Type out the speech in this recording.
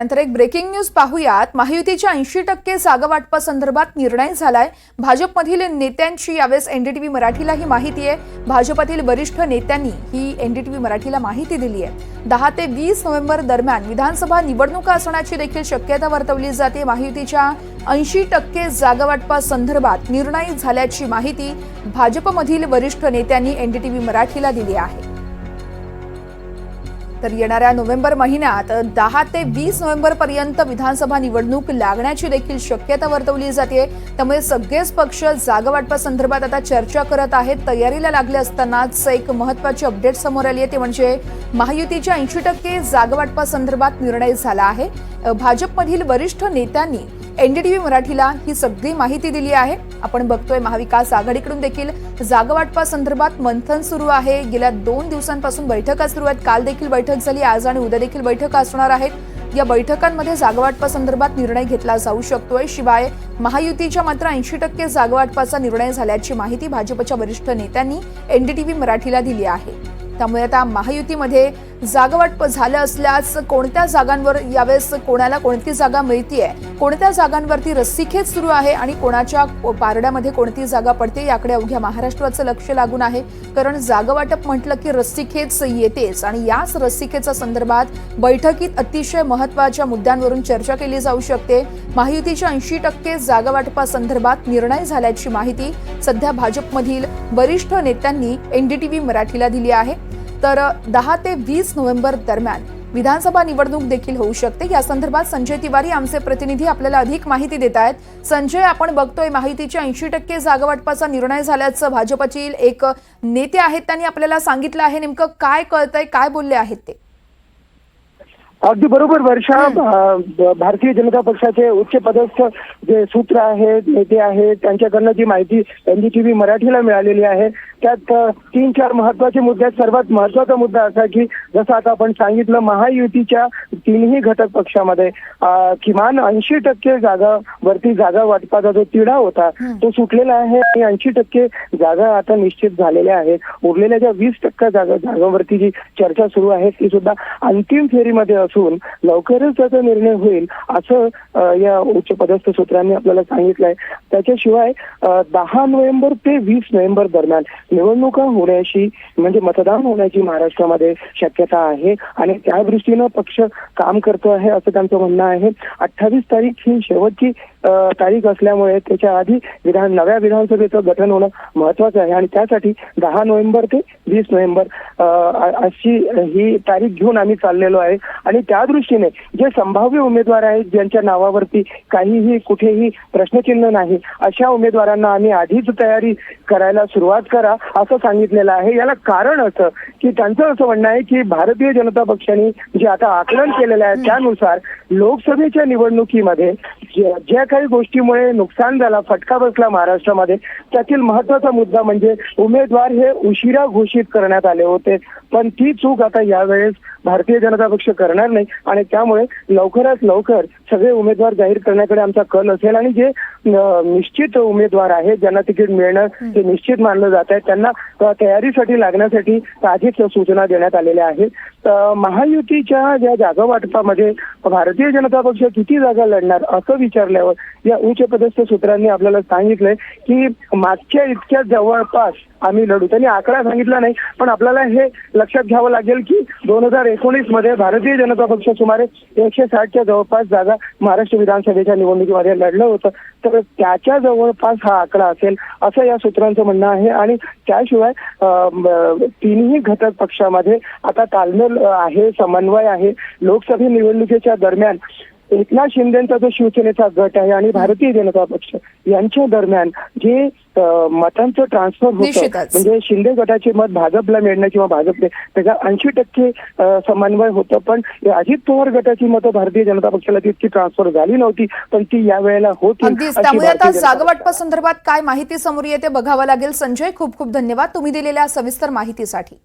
नंतर एक breaking news पाहूयात. महायुतीच्या ऐंशी टक्के जागा वाटपासंदर्भात निर्णय झालाय. भाजपमधील नेत्यांची यावेळेस एनडीटीव्ही मराठीला ही माहिती आहे. भाजपातील वरिष्ठ नेत्यांनी ही एनडीटीव्ही मराठीला माहिती दिली आहे. दहा ते वीस नोव्हेंबर दरम्यान विधानसभा निवडणुका असण्याची देखील शक्यता वर्तवली जाते. महायुतीच्या ऐंशी टक्के जागा वाटपासंदर्भात निर्णय झाल्याची माहिती भाजपमधील वरिष्ठ नेत्यांनी एनडीटीव्ही मराठीला दिली आहे. तर येणाऱ्या नोव्हेंबर महिन्यात दहा ते वीस नोव्हेंबर पर्यंत विधानसभा निवडणूक लागण्याची देखील शक्यता वर्तवली जाते. त्यामुळे सगळेच पक्ष जागावाटपासंदर्भात आता चर्चा करत आहेत. तयारीला लागले असतानाच एक महत्वाची अपडेट समोर आली आहे. ते म्हणजे महायुतीच्या ऐंशी टक्के जागावाटपासंदर्भात निर्णय झाला आहे. भाजपमधील वरिष्ठ नेत्यांनी एनडीटीव्ही मराठीला ही सगळी माहिती दिली आहे. आपण बघतोय महाविकास आघाडीकडून देखील जागवाटपा संदर्भात मंथन सुरू आहे. गेल्या दोन दिवसांपासून बैठका सुरू आहेत. काल देखील बैठक झाली. आज आणि उद्या देखील बैठका असणार आहेत. या बैठकांमध्ये जागावाटपासंदर्भात निर्णय घेतला जाऊ शकतोय. शिवाय महायुतीच्या मात्र ऐंशी टक्के जागावाटपाचा निर्णय झाल्याची माहिती भाजपच्या वरिष्ठ नेत्यांनी एनडीटीव्ही मराठीला दिली आहे. त्यामुळे आता महायुतीमध्ये जागावाटप झालं असल्यास कोणत्या जागांवर यावेळेस कोणाला कोणती जागा मिळतीये? कोणत्या जागांवरती रस्सीखेच सुरू आहे आणि कोणाच्या पारड्यामध्ये कोणती जागा पडते याकडे अवघ्या महाराष्ट्राचं लक्ष लागून आहे. कारण जागावाटप म्हटलं की रस्सीखेच येतेच आणि याच रस्सीखेच्या संदर्भात बैठकीत अतिशय महत्त्वाच्या मुद्द्यांवरून चर्चा केली जाऊ शकते. माहितीच्या ऐंशी टक्के जागावाटपासंदर्भात निर्णय झाल्याची माहिती सध्या भाजपमधील वरिष्ठ नेत्यांनी एनडीटीव्ही मराठीला दिली आहे. तर दहा ते वीस नोव्हेंबर दरम्यान विधानसभा निवडणूक देखील होऊ शकते. या संदर्भात संजय तिवारी आमचे प्रतिनिधी आपल्याला अधिक माहिती देत आहेत. संजय आपण बघतोय माहितीच्या ऐंशी टक्के जागावाटपाचा निर्णय झाल्याचं भाजपची एक नेते आहेत त्यांनी आपल्याला सांगितलं आहे. नेमकं काय कळतंय काय बोलले आहेत ते? अगदी बरोबर वर्षा. भारतीय जनता पक्षाचे उच्च पदस्थ जे सूत्र आहेत नेते आहेत त्यांच्याकडनं जी माहिती एनडीटीव्ही मराठीला मिळालेली आहे त्यात तीन चार महत्त्वाचे मुद्दे आहेत. सर्वात महत्त्वाचा मुद्दा असा की जसं आता आपण सांगितलं महायुतीच्या तीनही घटक पक्षामध्ये किमान ऐंशी टक्के जागा वरती जागा वाटपाचा जो तिढा होता तो सुटलेला आहे आणि ऐंशी टक्के जागा आता निश्चित झालेल्या आहेत. उरलेल्या ज्या वीस टक्का जागा जागांवरती जी चर्चा सुरू आहे ती सुद्धा अंतिम फेरीमध्ये असून लवकरच त्याचा निर्णय होईल असं या उच्च पदस्थ सूत्रांनी आपल्याला सांगितलंय. त्याच्याशिवाय दहा नोव्हेंबर ते वीस नोव्हेंबर दरम्यान निवडणुका होण्याची म्हणजे मतदान होण्याची महाराष्ट्रामध्ये शक्यता आहे. आणि त्या दृष्टीनं पक्ष काम करतो आहे असं त्यांचं म्हणणं आहे. अठ्ठावीस तारीख ही शेवटची तारीख असल्यामुळे त्याच्या आधी विधान नव्या विधानसभेचं गठन होणं महत्वाचं आहे. आणि त्यासाठी दहा नोव्हेंबर ते वीस नोव्हेंबर अशी ही तारीख घेऊन आम्ही चाललेलो आहे. आणि त्या दृष्टीने जे संभाव्य उमेदवार आहेत ज्यांच्या नावावरती काहीही कुठेही प्रश्नचिन्ह नाही अशा उमेदवारांना आम्ही आधीच तयारी करायला सुरुवात करा असं सांगितलेलं आहे. याला कारण असं की त्यांचं असं म्हणणं आहे की भारतीय जनता पक्षाने जे आता आकलन केलेलं आहे त्यानुसार लोकसभेच्या निवडणुकीमध्ये ज्या काही गोष्टीमुळे नुकसान झाला फटका बसला महाराष्ट्रामध्ये त्यातील महत्त्वाचा मुद्दा म्हणजे उमेदवार हे उशिरा घोषित करण्यात आले होते. पण ती चूक आता यावेळेस भारतीय जनता पक्ष करणार नाही आणि त्यामुळे लवकरात लवकर सगळे उमेदवार जाहीर करण्याकडे आमचा कल असेल आणि जे निश्चित उमेदवार आहेत ज्यांना तिकीट मिळणं ते निश्चित मानलं जात आहे त्यांना तयारीसाठी लागण्यासाठी आधीच सूचना देण्यात आलेल्या आहेत. महायुतीच्या ज्या जागा वाटपामध्ये भारतीय जनता पक्ष किती जागा लढणार असं विचारल्यावर या उच्च पदस्थ सूत्रांनी आपल्याला सांगितलंय की मागच्या इतक्या जवळपास आम्ही लढू. त्यांनी आकडा सांगितला नाही पण आपल्याला हे लक्षात घ्यावं लागेल की दोन हजार एकोणीसमध्ये भारतीय जनता पक्ष सुमारे एकशे साठच्या जवळपास जागा महाराष्ट्र विधानसभेच्या निवडणुकीमध्ये लढलं होतं. तर त्याच्या जवळपास हा आकडा असेल असं या सूत्रांचं म्हणणं आहे. आणि त्याशिवाय तिन्ही घटक पक्षामध्ये आता तालमेल आहे समन्वय आहे. लोकसभा निवडणुकीच्या दरम्यान एकनाथ शिंदेचा जो शिवसेनेचा गट आहे आणि भारतीय जनता पक्ष यांच्या दरम्यान जे मतांचं ट्रान्सफर होतं. म्हणजे शिंदे गटाचे मत भाजपला मिळणं किंवा भाजपने त्याच्या ऐंशी टक्के समन्वय होतं. पण अजित पवार गटाची मतं भारतीय जनता पक्षाला तितकी ट्रान्सफर झाली नव्हती पण ती या वेळेला होती त्यामुळे आता भारतीय जनता जागा पक्षाला- वाटपासंदर्भात काय माहिती समोर येते बघावं लागेल. संजय खूप खूप धन्यवाद. तुम्ही दिलेल्या सविस्तर माहितीसाठी.